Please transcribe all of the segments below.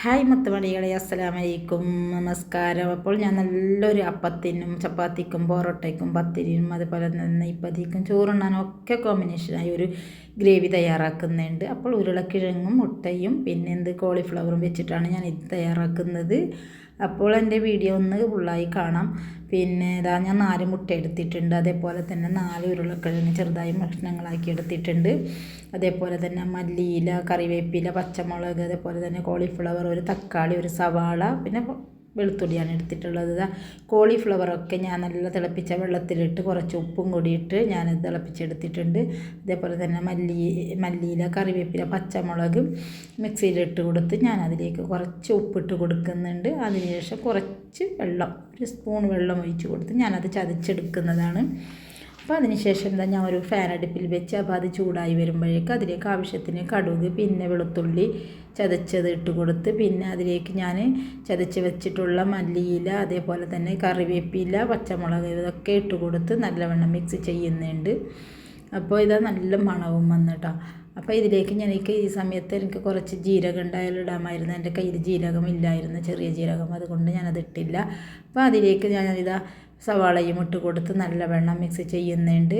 Hi മുത്തുമണികളെ അസ്സലാമലൈക്കും. നമസ്കാരം. അപ്പോൾ ഞാൻ നല്ലൊരു അപ്പത്തിനും ചപ്പാത്തിക്കും പൊറോട്ടയ്ക്കും പത്തിരിനും അതുപോലെ തന്നെ ഇപ്പതിക്കും ചോറുണ്ണാനും ഒക്കെ കോമ്പിനേഷനായി ഒരു ഗ്രേവി തയ്യാറാക്കുന്നുണ്ട്. അപ്പോൾ ഉരുളക്കിഴങ്ങും മുട്ടയും പിന്നെ എന്ത് കോളിഫ്ലവറും വെച്ചിട്ടാണ് ഞാൻ ഇത് തയ്യാറാക്കുന്നത്. അപ്പോൾ എന്റെ വീഡിയോ ഒന്ന് ഫുള്ളായി കാണാം. പിന്നെ ഇതാ ഞാൻ നാല് മുട്ട എടുത്തിട്ടുണ്ട്. അതേപോലെ തന്നെ നാല് ഉരുളക്കിഴങ്ങ് ചെറുതായി ഭക്ഷണങ്ങളാക്കി എടുത്തിട്ടുണ്ട്. അതേപോലെ തന്നെ മല്ലിയില കറിവേപ്പില പച്ചമുളക് അതേപോലെ തന്നെ കോളിഫ്ലവർ ഒരു തക്കാളി ഒരു സവാള പിന്നെ വെളുത്തുള്ളിയാണ് എടുത്തിട്ടുള്ളത്. കോളിഫ്ലവറൊക്കെ ഞാൻ നല്ല തിളപ്പിച്ച വെള്ളത്തിലിട്ട് കുറച്ച് ഉപ്പും കൂടിയിട്ട് ഞാൻ തിളപ്പിച്ചെടുത്തിട്ടുണ്ട്. അതേപോലെ തന്നെ മല്ലി മല്ലിയില കറിവേപ്പില പച്ചമുളക് മിക്സിയിലിട്ട് കൊടുത്ത് ഞാൻ അതിലേക്ക് കുറച്ച് ഉപ്പിട്ട് കൊടുക്കുന്നുണ്ട്. അതിനുശേഷം കുറച്ച് വെള്ളം ഒരു സ്പൂൺ വെള്ളം ഒഴിച്ച് കൊടുത്ത് ഞാനത് ചതച്ചെടുക്കുന്നതാണ്. അപ്പോൾ അതിന് ശേഷം എന്താ ഞാൻ ഒരു ഫാൻ അടുപ്പിൽ വെച്ച് അപ്പോൾ അത് ചൂടായി വരുമ്പോഴേക്ക് അതിലേക്ക് ആവശ്യത്തിന് കടുക് പിന്നെ വെളുത്തുള്ളി ചതച്ചത് ഇട്ട് കൊടുത്ത് പിന്നെ അതിലേക്ക് ഞാൻ ചതച്ച് വെച്ചിട്ടുള്ള മല്ലിയില അതേപോലെ തന്നെ കറിവേപ്പില പച്ചമുളക് ഇതൊക്കെ ഇട്ട് കൊടുത്ത് നല്ലവണ്ണം മിക്സ് ചെയ്യുന്നുണ്ട്. അപ്പോൾ ഇതാ നല്ല മണവും വന്നിട്ടോ. അപ്പോൾ ഇതിലേക്ക് ഞാൻ എനിക്ക് ഈ സമയത്ത് എനിക്ക് കുറച്ച് ജീരകം ഉണ്ടായാലും ഇടാമായിരുന്നു എന്റെ കയ്യിൽ ജീരകം ഇല്ലായിരുന്നു ചെറിയ ജീരകം അതുകൊണ്ട് ഞാനത് ഇട്ടില്ല. അപ്പോൾ അതിലേക്ക് ഞാനിതാ സവാളയും ഇട്ട് കൊടുത്ത് നല്ല വെള്ളം മിക്സ് ചെയ്യുന്നുണ്ട്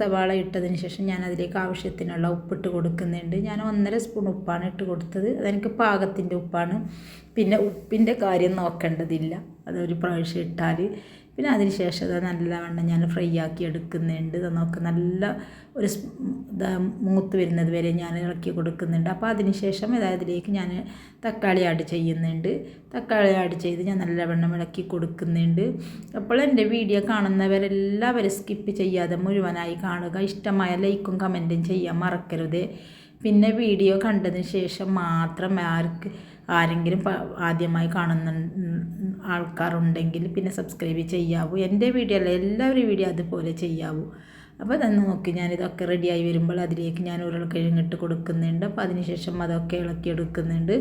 സവാള ഇട്ടതിന് ശേഷം ഞാൻ അതിലേക്ക് ആവശ്യത്തിനുള്ള ഉപ്പിട്ട് കൊടുക്കുന്നുണ്ട്. ഞാൻ ഒന്നര സ്പൂൺ ഉപ്പാണ് ഇട്ട് കൊടുത്തത്. അതെനിക്ക് പാകത്തിന്റെ ഉപ്പാണ്. പിന്നെ ഉപ്പിന്റെ കാര്യം നോക്കേണ്ടതില്ല. അതൊരു പ്രാവശ്യം ഇട്ടാൽ പിന്നെ അതിന് ശേഷം അത് നല്ലവണ്ണം ഞാൻ ഫ്രൈ ആക്കി എടുക്കുന്നുണ്ട്. നമുക്ക് നല്ല ഒരു മൂത്ത് വരുന്നത് വരെ ഞാൻ ഇളക്കി കൊടുക്കുന്നുണ്ട്. അപ്പോൾ അതിന് ശേഷം അതിലേക്ക് ഞാൻ തക്കാളി ആഡ് ചെയ്യുന്നുണ്ട്. തക്കാളി ആഡ് ചെയ്ത് ഞാൻ നല്ലവണ്ണം ഇളക്കി കൊടുക്കുന്നുണ്ട്. അപ്പോൾ എന്റെ വീഡിയോ കാണുന്നവരെല്ലാവരും സ്കിപ്പ് ചെയ്യാതെ മുഴുവനായി കാണുക. ഇഷ്ടമായ ലൈക്കും കമന്റും ചെയ്യാൻ മറക്കരുത്. പിന്നെ വീഡിയോ കണ്ടതിന് ശേഷം മാത്രം ആർക്ക് ആരെങ്കിലും ആദ്യമായി കാണുന്ന ആൾക്കാരുണ്ടെങ്കിൽ പിന്നെ സബ്സ്ക്രൈബ് ചെയ്യാവൂ. എന്റെ വീഡിയോ അല്ല എല്ലാവരും വീഡിയോ അതുപോലെ ചെയ്യാവൂ. അപ്പോൾ തന്നെ നോക്കി ഞാനിതൊക്കെ റെഡിയായി വരുമ്പോൾ അതിലേക്ക് ഞാൻ ഉരുളക്കിഴങ്ങിട്ട് കൊടുക്കുന്നുണ്ട്. അപ്പോൾ അതിനുശേഷം അതൊക്കെ ഇളക്കി ഇളക്കിയെടുക്കുന്നുണ്ട്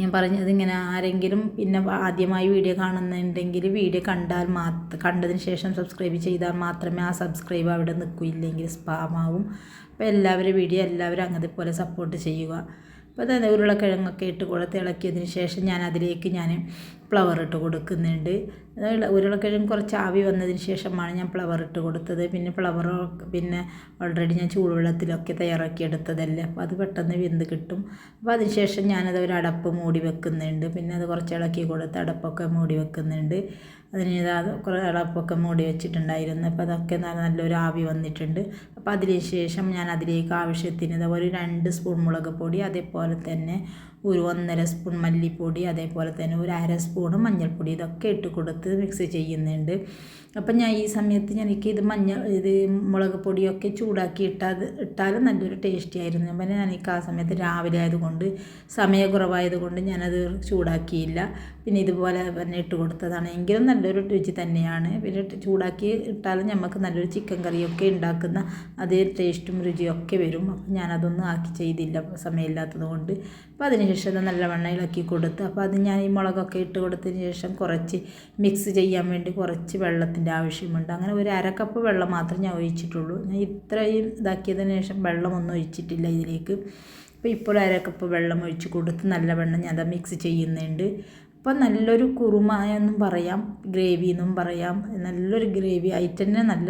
ഞാൻ പറഞ്ഞത് ഇങ്ങനെ ആരെങ്കിലും പിന്നെ ആദ്യമായി വീഡിയോ കാണുന്നുണ്ടെങ്കിൽ വീഡിയോ കണ്ടാൽ മാത്ര കണ്ടതിന് ശേഷം സബ്സ്ക്രൈബ് ചെയ്താൽ മാത്രമേ ആ സബ്സ്ക്രൈബ് അവിടെ നിൽക്കൂ ഇല്ലെങ്കിൽ സ്പാമാവും അപ്പോൾ എല്ലാവരും വീഡിയോ എല്ലാവരും അങ്ങനെ പോലെ സപ്പോർട്ട് ചെയ്യുക. അപ്പോൾ അതായത് ഉരുളക്കിഴങ്ങൊക്കെ ഇട്ട് കൊടുത്ത് ഇളക്കിയതിന് ശേഷം ഞാൻ അതിലേക്ക് ഞാൻ ഫ്ലവർ ഇട്ട് കൊടുക്കുന്നുണ്ട്. ഉരുളക്കിഴങ്ങ് കുറച്ച് ആവി വന്നതിന് ശേഷമാണ് ഞാൻ ഫ്ലവർ ഇട്ട് കൊടുത്തത്. പിന്നെ ഫ്ലവർ പിന്നെ ഓൾറെഡി ഞാൻ ചൂടുവെള്ളത്തിലൊക്കെ തയ്യാറാക്കി എടുത്തതല്ലേ. അപ്പോൾ അത് പെട്ടെന്ന് വെന്ത് കിട്ടും. അപ്പോൾ അതിന് ശേഷം ഞാനത് ഒരു അടപ്പ് മൂടി വെക്കുന്നുണ്ട്. പിന്നെ അത് കുറച്ച് ഇളക്കി കൊടുത്ത് അടപ്പൊക്കെ മൂടി വെക്കുന്നുണ്ട്. അതിന് അത് കുറേ അടപ്പൊക്കെ മൂടി വെച്ചിട്ടുണ്ടായിരുന്നു. അപ്പോൾ അതൊക്കെ നല്ലൊരു ആവി വന്നിട്ടുണ്ട്. അപ്പോൾ അതിന് ശേഷം ഞാൻ അതിലേക്ക് ആവശ്യത്തിന് ഒരു രണ്ട് സ്പൂൺ മുളക് പൊടി അതേപോലെ തന്നെ ഒരു ഒന്നര സ്പൂൺ മല്ലിപ്പൊടി അതേപോലെ തന്നെ ഒരു അര സ്പൂൺ മഞ്ഞൾപ്പൊടി ഇതൊക്കെ ഇട്ട് കൊടുത്ത് മിക്സ് ചെയ്യുന്നുണ്ട്. അപ്പം ഞാൻ ഈ സമയത്ത് എനിക്ക് ഇത് മഞ്ഞൾ ഇത് മുളക് പൊടിയൊക്കെ ചൂടാക്കി ഇട്ടാൽ ഇട്ടാലും നല്ലൊരു ടേസ്റ്റി ആയിരുന്നു. പിന്നെ എനിക്ക് ആ സമയത്ത് രാവിലെ ആയതുകൊണ്ട് സമയക്കുറവായതുകൊണ്ട് ഞാനത് ചൂടാക്കിയില്ല. പിന്നെ ഇതുപോലെ തന്നെ ഇട്ട് കൊടുത്തതാണ്. എങ്കിലും നല്ലൊരു രുചി തന്നെയാണ്. പിന്നെ ചൂടാക്കി ഇട്ടാലും നമുക്ക് നല്ലൊരു ചിക്കൻ കറിയൊക്കെ ഉണ്ടാക്കുന്ന അതേ ടേസ്റ്റും രുചിയൊക്കെ വരും. അപ്പം ഞാനതൊന്നും ആക്കി ചെയ്തില്ല സമയമില്ലാത്തത് കൊണ്ട് അപ്പോൾ അതിനുശേഷം നല്ല ഇളക്കി കൊടുത്ത്. അപ്പോൾ അത് ഞാൻ ഈ മുളകൊക്കെ ഇട്ട് കൊടുത്തതിന് ശേഷം കുറച്ച് മിക്സ് ചെയ്യാൻ വേണ്ടി കുറച്ച് വെള്ളത്തിന്റെ ആവശ്യമുണ്ട്. അങ്ങനെ ഒരു അര കപ്പ് വെള്ളം മാത്രം ഞാൻ ഒഴിച്ചിട്ടുള്ളൂ. ഞാൻ ഇത്രയും ഇതാക്കിയതിന് ശേഷം വെള്ളമൊന്നും ഒഴിച്ചിട്ടില്ല ഇതിലേക്ക്. അപ്പോൾ ഇപ്പോൾ അര കപ്പ് വെള്ളം ഒഴിച്ച് കൊടുത്ത് നല്ലവണ്ണം ഞാൻ അത് മിക്സ് ചെയ്യുന്നുണ്ട്. അപ്പോൾ നല്ലൊരു കുറുമ എന്നും പറയാം ഗ്രേവി എന്നും പറയാം. നല്ലൊരു ഗ്രേവി ആയിട്ട് തന്നെ നല്ല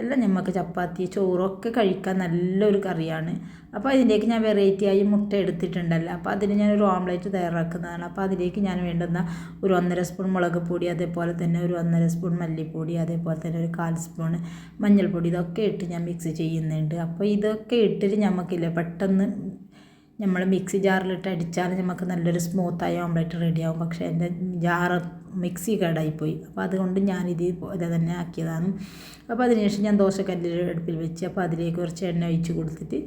എല്ലാം നമുക്ക് ചപ്പാത്തി ചോറൊക്കെ കഴിക്കാൻ നല്ലൊരു കറിയാണ്. അപ്പോൾ അതിലേക്ക് ഞാൻ വെറൈറ്റി ആയി മുട്ട എടുത്തിട്ടുണ്ടല്ലോ. അപ്പോൾ അതിന് ഞാൻ ഒരു ഓംലേറ്റ് തയ്യാറാക്കുന്നതാണ്. അപ്പോൾ അതിലേക്ക് ഞാൻ വേണ്ടുന്ന ഒരു ഒന്നര സ്പൂൺ മുളക് പൊടി അതേപോലെ തന്നെ ഒരു ഒന്നര സ്പൂൺ മല്ലിപ്പൊടി അതേപോലെ തന്നെ ഒരു കാൽ സ്പൂൺ മഞ്ഞൾപ്പൊടി ഇതൊക്കെ ഇട്ട് ഞാൻ മിക്സ് ചെയ്യുന്നുണ്ട്. അപ്പോൾ ഇതൊക്കെ ഇട്ടിട്ട് നമുക്കില്ല പെട്ടെന്ന് നമ്മൾ മിക്സി ജാറിലിട്ട് അടിച്ചാൽ നമുക്ക് നല്ലൊരു സ്മൂത്തായ ഓംലെറ്റ് റെഡിയാവും പക്ഷേ എന്റെ ജാറ് മിക്സി കേടായിപ്പോയി. അപ്പോൾ അതുകൊണ്ട് ഞാനിത് ഇത് തന്നെ ആക്കിയതാണ്. അപ്പോൾ അതിനുശേഷം ഞാൻ ദോശക്കല്ലിൽ അടുപ്പിൽ വെച്ച് അപ്പോൾ അതിലേക്ക് കുറച്ച് എണ്ണ ഒഴിച്ച് കൊടുത്തിട്ട്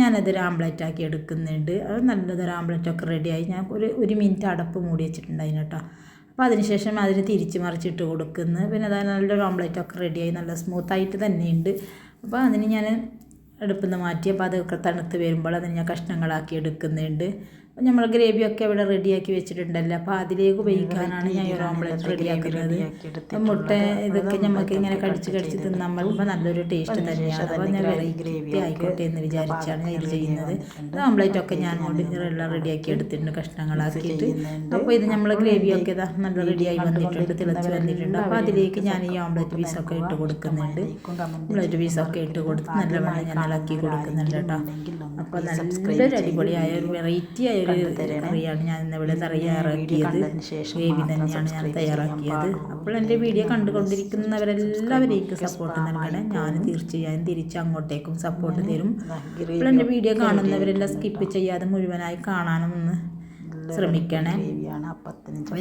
ഞാനതൊരു ആംബ്ലേറ്റ് ആക്കി എടുക്കുന്നുണ്ട്. അത് നല്ലതൊരു ആംബ്ലേറ്റൊക്കെ റെഡിയായി ഞാൻ ഒരു ഒരു മിനിറ്റ് അടപ്പ് മൂടി വെച്ചിട്ടുണ്ടായിരുന്നു കേട്ടോ. അപ്പോൾ അതിനുശേഷം അതിന് തിരിച്ച് മറിച്ചിട്ട് കൊടുക്കുന്നു. പിന്നെ അതായത് നല്ലൊരു ഓംലെറ്റൊക്കെ റെഡിയായി നല്ല സ്മൂത്തായിട്ട് തന്നെയുണ്ട്. അപ്പോൾ അതിന് ഞാൻ അടുപ്പിൽ നിന്ന് മാറ്റി അപ്പോൾ അതൊക്കെ തണുത്ത് വരുമ്പോൾ അതിനെ ഞാൻ കഷ്ണങ്ങളാക്കി എടുക്കുന്നുണ്ട്. നമ്മൾ ഗ്രേവിയൊക്കെ ഇവിടെ റെഡിയാക്കി വെച്ചിട്ടുണ്ടല്ലോ. അപ്പോൾ അതിലേക്ക് ഉപയോഗിക്കാനാണ് ഞാൻ ഈ ഒരു ഓംലെറ്റ് റെഡിയാക്കുന്നത് മുട്ട ഇതൊക്കെ നമുക്ക് ഇങ്ങനെ കടിച്ച് കടിച്ച് തിന്നാൽ പറ്റുമ്പോൾ നല്ലൊരു ടേസ്റ്റ് തന്നെയാണ്. അപ്പോൾ ഞാൻ വെറൈറ്റി ആയിക്കോട്ടെ എന്ന് വിചാരിച്ചാണ് ഞാൻ ഇത് ചെയ്യുന്നത്. ഓംലെറ്റൊക്കെ ഓംലെറ്റ് ഒക്കെ ഞാൻ എല്ലാം റെഡിയാക്കി എടുത്തിട്ടുണ്ട് കഷ്ണങ്ങളാക്കിയിട്ട്. അപ്പോൾ ഇത് നമ്മൾ ഗ്രേവിയൊക്കെ ഇതാ നല്ല റെഡിയായി വന്നിട്ടുണ്ട് തിളച്ച് വന്നിട്ടുണ്ട്. അപ്പോൾ അതിലേക്ക് ഞാൻ ഈ ഓംലെറ്റ് പീസൊക്കെ ഇട്ട് കൊടുക്കുന്നുണ്ട്. ഓംലെറ്റ് പീസൊക്കെ ഇട്ട് കൊടുത്ത് നല്ലവണ്ണം ഞാൻ ഇളക്കി കൊടുക്കുന്നുണ്ട് കേട്ടോ. അപ്പോൾ നല്ല അടിപൊളിയായ ഒരു വെറൈറ്റി ആയ ഒരു കറിയാണ് ഞാൻ ഇന്നിവിടെ തയ്യാറാക്കിയത് ഗ്രേവി തന്നെയാണ് ഞാൻ തയ്യാറാക്കിയത്. അപ്പോൾ എന്റെ വീഡിയോ കണ്ടുകൊണ്ടിരിക്കുന്നവരെല്ലാവരേക്കും സപ്പോർട്ട് നൽകണേ. ഞാൻ തീർച്ചയായും തിരിച്ച് അങ്ങോട്ടേക്കും സപ്പോർട്ട് തരും. അപ്പോൾ എന്റെ വീഡിയോ കാണുന്നവരെല്ലാം സ്കിപ്പ് ചെയ്യാതെ മുഴുവനായി കാണാനും ഒന്ന് ശ്രമിക്കണേ.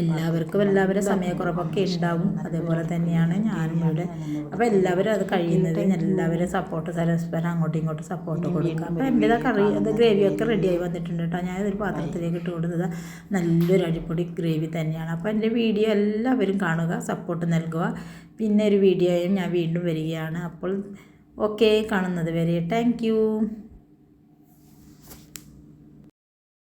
എല്ലാവർക്കും എല്ലാവരും സമയക്കുറവൊക്കെ ഉണ്ടാവും. അതേപോലെ തന്നെയാണ് ഞാനും ഇവിടെ. അപ്പോൾ എല്ലാവരും അത് കഴിയുന്നത് എല്ലാവരും സപ്പോർട്ട് പരസ്പരം അങ്ങോട്ടും ഇങ്ങോട്ടും സപ്പോർട്ട് കൊടുക്കുക. അപ്പോൾ എന്റെ കറി അത് ഗ്രേവിയൊക്കെ റെഡിയായി വന്നിട്ടുണ്ട് കേട്ടോ. ഞാൻ ഇതൊരു പാത്രത്തിലേക്ക് ഇട്ട് കൊടുത്തത്. നല്ലൊരു അടിപൊളി ഗ്രേവി തന്നെയാണ്. അപ്പോൾ എന്റെ വീഡിയോ എല്ലാവരും കാണുക സപ്പോർട്ട് നൽകുക. പിന്നെ ഒരു വീഡിയോയും ഞാൻ വീണ്ടും വരികയാണ്. അപ്പോൾ ഓക്കെ കാണുന്നത് വരെ. താങ്ക്